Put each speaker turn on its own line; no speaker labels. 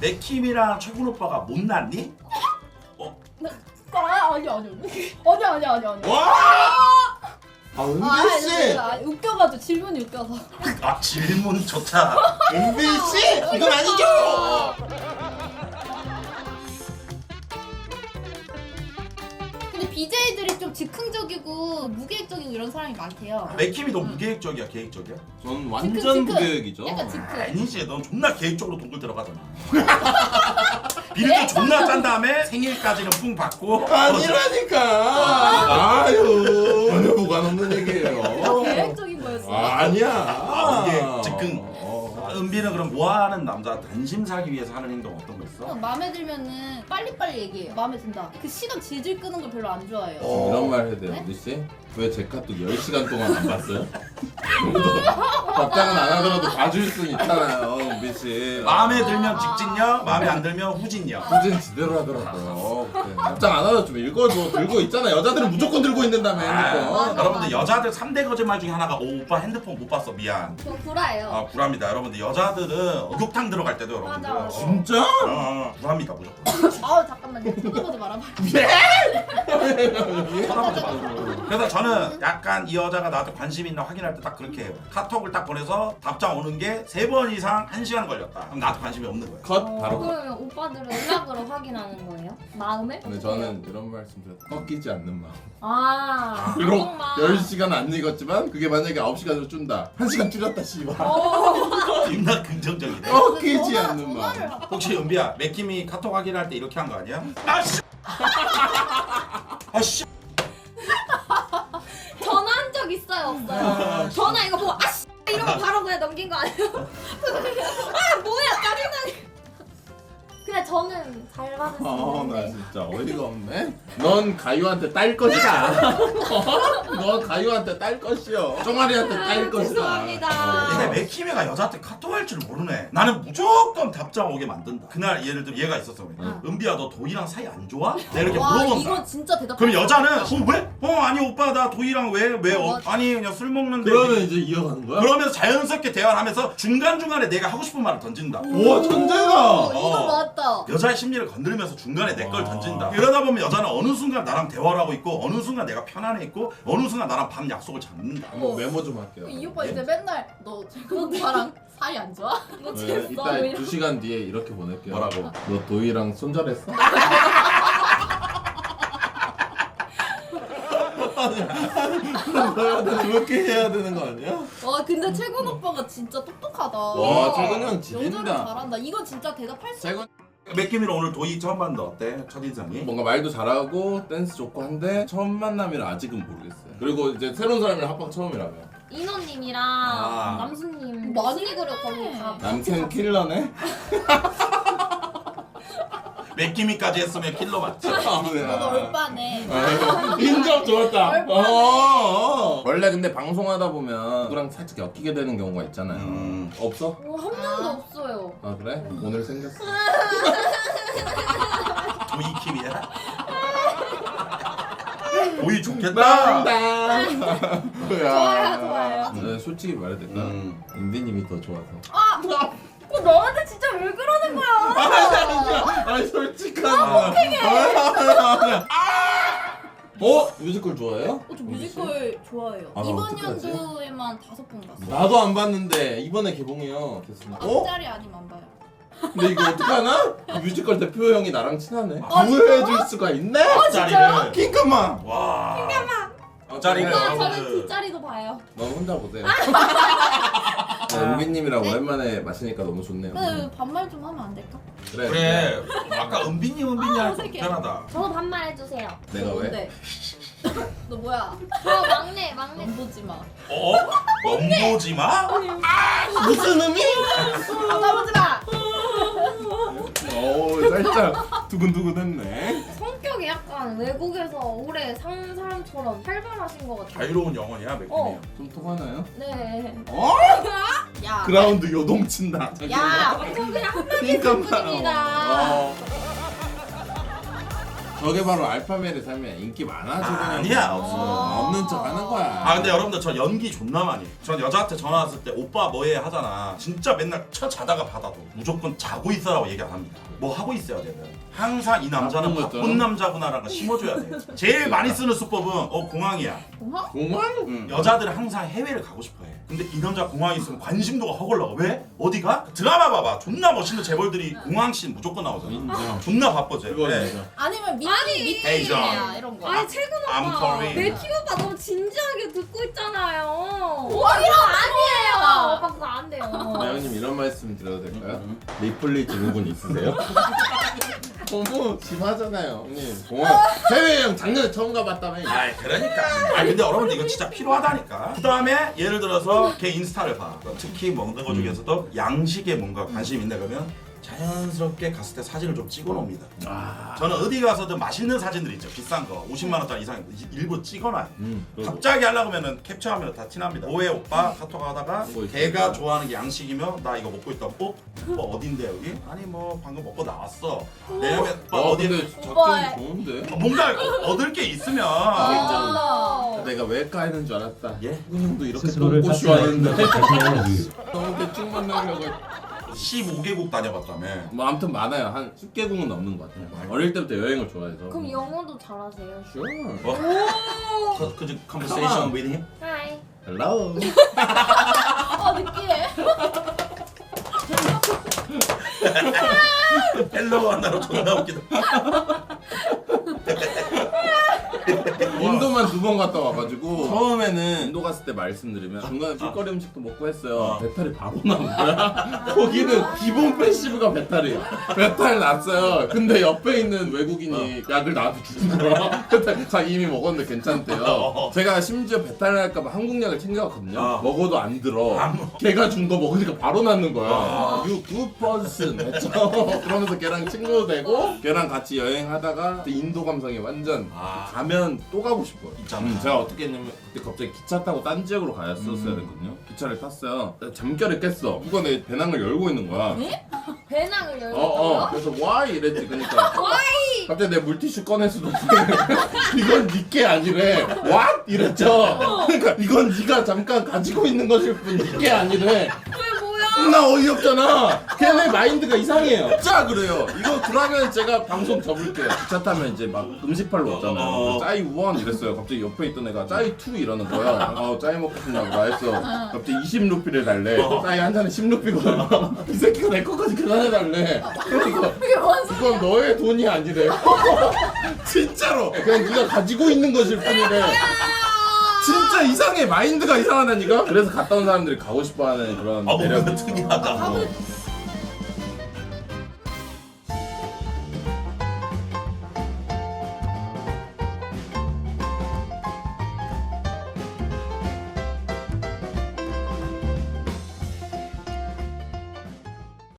맥킴이랑 최군 오빠가 못 났니?
아 아니 아니 아니 아니 아니 아니 아니.
와! 아
아,
은빈
아니,
씨,
아니, 웃겨가지고 질문이 웃겨서.
아 질문조차
은빈 씨, 이건 아니죠?
BJ들이 좀 즉흥적이고 무계획적이고 이런 사람이 많대요.
맥킴이 너 무계획적이야 계획적이야?
전
완전 즉흥, 즉흥.
무계획이죠.
약간 즉흥.
아니지 넌 존나 계획적으로 동굴 들어가잖아 비리도 존나 짠 다음에 생일까지는 뿡 받고
아니라니까. 아유, 전혀 무관 없는 얘기예요.
계획적인 거였어.
아, 아니야.
아, 무계획, 즉흥.
어.
아, 은비는 그럼 뭐하는 남자 관심 사기 위해서 하는 행동 어떤 거 있어?
마음에 들면은 빨리빨리 얘기해요. 마음에 든다. 그 시간 질질 끄는 걸 별로 안 좋아해요.
어.
이런 말 해야 돼요,
네?
우리 씨? 왜 제 카톡 10시간 동안 안 봤어요? 답장은 안 하더라도 봐줄 수 있잖아요, 은비 씨.
마음에 들면 직진녀, 마음에 안 들면 후진녀
후진 지대로 하더라고요. 그때. 답장 안 하다 좀 읽어줘. 들고 있잖아. 여자들은 무조건 들고 있는다며,
아,
핸드폰.
여러분들 여자들 3대 거짓말 중에 하나가 오 오빠 핸드폰 못 봤어 미안
저 구라예요.
아 불합니다 여러분들 여자들은 목욕탕 들어갈 때도 여러분들.
진짜?
어, 어, 불합니다 무조건
아우 잠깐만요. 쳐다보지 말아봐.
쳐다보지 마세요. 그래서 저는 약간 이 여자가 나한테 관심 있나 확인할 때 딱 그렇게 해요. 카톡을 딱 보내서 답장 오는 게 세 번 이상 한 시간 걸렸다. 그럼 나한테 관심이 없는 거예요.
컷, 바로 컷.
어, 그러면 오빠들은 연락으로 확인하는 거예요? 마음을?
근데 저는 이런 말씀 드려요. 꺾이지 않는 마음.
아,
그리고
그것만.
10시간 안 읽었지만 그게 만약에 9시간으로 준다. 1시간 줄였다, 씨발.
존나 긍정적이네.
꺾이지
전화-
않는
전화를
마음.
하-
혹시 은비야, 맥킴이 카톡 확인할 때 이렇게 한 거 아니야? 아 씨. 아씨.
전화한 적 있어요, 없어요? 전화 이거 보고 아씨 이러고 바로 그냥 넘긴 거 아니에요? 아 뭐야 짜증나게. 그냥 저는 잘
아, 나
받으시는데.
진짜 어이가 없네. 넌 가유한테 딸 것이다. 어? 넌 가유한테 딸 것이요. 쫑아리한테 딸 것이다.
죄송합니다.
근데 맥킴이가 여자한테 카톡 할 줄 모르네. 나는 무조건 답장 오게 만든다. 그날 예를 들어 얘가 있었어.
응.
은비야, 너 도희랑 사이 안 좋아? 내가 이렇게
와
물어본다.
이거 진짜 대답.
그럼 여자는 어 왜? 어 아니 오빠 나 도희랑 왜 왜? 어,
맞아.
아니 그냥 술 먹는데.
그러면 이제 이어가는 거야?
그러면서 자연스럽게 대화를 하면서 중간 중간에 내가 하고 싶은 말을 던진다.
우와, 천재다.
어, 이거 맞다.
여자의 심리를 건드리면서 중간에 내걸
와.
던진다. 이러다 보면 여자는 어느 순간 나랑 대화를 하고 있고 어느 순간 내가 편안해 있고 어느 순간 나랑 밤 약속을 잡는다.
한번 메모 좀 할게요.
이 오빠 이제 맨날 너 최근 오빠랑 사이 안 좋아?
너
네,
진짜
이따
뭐 이런-
2시간 뒤에 이렇게 보낼게요.
뭐라고?
너 도희랑 손절했어? 그렇게 해야 되는 거 아니야?
와 근데 최근 오빠가 진짜 똑똑하다.
와, 최근 형 지린다.
잘한다. 이건 진짜 대답할 수.
최근
맥기미는 오늘 도희 처음 봤는데 어때? 첫인상이?
뭔가 말도 잘하고 댄스 좋고 한데 처음 만남이라 아직은 모르겠어요. 그리고 이제 새로운 사람이랑 합방 처음이라며.
인호님이랑
아.
남수님
많이 했네.
거기 가.
남편 킬러네?
맥기미까지 했으면 킬러 맞지?
너도 얼빠네.
인정 좋았다. 어, 어. 원래 근데 방송하다 보면 누구랑 살짝 엮이게 되는 경우가 있잖아요.
음.
없어?
어, 한 명도 없어요.
아 그래? 오늘 생겼어.
도희 킴이야? 도희 좋겠다.
좋아요, 좋아요.
네, 솔직히 말해도 될까?
음.
인디님이 더 좋아서.
어, 너한테 진짜 왜 그러 는 거야?
아니 솔직한. 어? 뮤지컬 좋아해요?
어, 저 뮤지컬 좋아해요.
아, 나
이번
어떡하지?
연도에만 다섯 번 봤어.
나도 안 봤는데 이번에 개봉해요. 됐습니다. 어?
앞자리 아니면 안 봐요.
근데 이거 어떡하나? 그 뮤지컬 대표 형이 나랑 친하네.
아,
구해줄 수가 있네?
짜리를.
킹크만.
와. 짜리를
오빠 저는
여러분들.
뒷자리도 봐요.
넌 혼자 보세요. 아, 은비님이랑
네?
오랜만에 마시니까 너무 좋네요.
근데 반말 좀 하면 안 될까?
그래.
그래. 아까 은빈이 은빈이
아, 어색해.
불편하다.
저도 반말 해주세요.
내가 왜?
뭔데? 너 뭐야?
저 막내, 막내.
안 보지 마.
어? 넘보지 마?
무슨 의미?
아, 까보지 마.
어 살짝 두근두근했네.
약간 외국에서 오래 산 사람처럼 활발하신 것 같아요.
자유로운 영혼이야 맥킴이.
어.
좀 통하나요?
네.
어?
야.
그라운드 요동친다.
야.
저 그냥
킹크만.
분입니다.
어. 저게 바로 알파멜의 삶이야. 인기 많아서 그냥
아니야, 없어.
없는 척 하는 거야.
아 근데 여러분들 저 연기 존나 많이 해요. 전 여자한테 전화 왔을 때 오빠 뭐해 하잖아 진짜 맨날 쳐 자다가 받아도 무조건 자고 있어라고 얘기 안 합니다 뭐 하고 있어야 되면 항상 이 남자는
바쁜
바쁜
거죠.
남자구나라는 걸 심어줘야 돼 제일 많이 쓰는 수법은 어 공항이야
공항?
공항?
응. 여자들은 항상 해외를 가고 싶어해 근데 이 남자 공항에 있으면 관심도가 확 올라가 왜? 어디가? 드라마 봐봐 존나 멋있는 재벌들이 공항씬 무조건 나오잖아
인정.
존나 바빠져 네.
인정.
아니면
아니.
미팅이야 이런 거.
아니 최근
I'm
오빠
sorry.
맥키 오빠 너무 진지하게 듣고 있잖아요.
공항이랑
아니에요. 오빠 그거 안 돼요.
네, 형님 이런 말씀 드려도 될까요? 리플리 증후군 있으세요? 너무 심하잖아요, 형님. 공항 해외여행 작년에 처음 가봤다며.
아 그러니까 아 근데 여러분들 이거 진짜 필요하다니까 그 다음에 예를 들어서 걔 인스타를 봐 특히 먹는 거 중에서도 양식에 뭔가 관심 있네 그러면 자연스럽게 갔을 때 사진을 좀 찍어 놓습니다
아,
저는 어디 가서든 맛있는 사진들 있죠 비싼 거 50만 원짜리 이상 일부 찍어놔요
음, 그리고
갑자기 하려고 하면은 캡처하면 다 티납니다 오해 오빠 카톡 하다가
뭐?
걔가 좋아하는 게 양식이면 나 이거 먹고 있다 어? 오빠 어딘데 여기? 아니 뭐 방금 먹고 나왔어 내려면 오빠
어,
어디
근데 작전
오빠의-
좋은데?
뭔가 얻을 게 있으면
아.
내가 왜 까이는 줄 알았다.
예?
형도 이렇게
스스로를
똥꼬 쇼 하는데
탓하는 이유.
너무 대충 만나려고.
15개국 다녀봤다며
뭐 아무튼 많아요. 한 10개국은 넘는 것 같아요. 어릴 때부터 여행을 좋아해서.
그럼 영어도 잘하세요?
Sure.
뭐? 그, 그 conversation with him?
하이.
Hello.
어 느끼해.
헬로 하나로 존나 웃기다
인도만 두 번 갔다 와가지고 처음에는 인도 갔을 때 말씀드리면 중간에 길거리 음식도 먹고 했어요.
어.
배탈이 바로 나온 거야? 거기는 기본 패시브가 배탈이야 배탈 났어요. 근데 옆에 있는 외국인이 약을 나한테 주는 거야? 배탈 자기 이미 먹었는데 괜찮대요.
어.
제가 심지어 배탈 날까봐 한국 약을 챙겨갔거든요.
어.
먹어도 안 들어.
안 먹어.
걔가 준 거 먹으니까 바로 낫는 거야.
어.
You good person. 했죠 그러면서 걔랑 친구도 되고 걔랑 같이 여행하다가 인도 감성이 완전
아.
가면 또 가고 싶어 요.
있잖아.
음, 제가 어떻게 했냐면 그때 갑자기 기차 타고 딴 지역으로 갔었어야
음.
됐거든요. 기차를 탔어요. 나 잠결에 깼어. 누가 내 배낭을 열고 있는 거야.
배낭을 열고
어, 어. 그래서 why 이랬지. 그러니까 갑자기 내 물티슈 꺼내서도 이건 니게 아니래. what 이랬죠. 그러니까 이건 네가 잠깐 가지고 있는 것일 뿐 니게 아니래.
왜 뭐야?
나 어이없잖아. 걔네 마인드가 이상해요. 진짜 그래요. 이거 그러면 제가 방송 접을게요. 기차 타면 이제 막 음식 팔로 오잖아요.
어.
짜이 우원 이랬어요. 갑자기 옆에 있던 애가 짜이 투 이러는 거야. 어 짜이 먹고 싶냐고 나 했어. 갑자기 20루피를 달래. 짜이 한 잔에 10루피거든. 이 새끼가 내 것까지 계산해 달래. 그러니까
그게 뭔 소리야?
이건 너의 돈이 아니래. 진짜로. 그냥 네가 가지고 있는 것일 뿐이래. 진짜 이상해. 마인드가 이상하다니까. 그래서 갔다 온 사람들이 가고 싶어하는 그런
아
매력이
특이하다
가고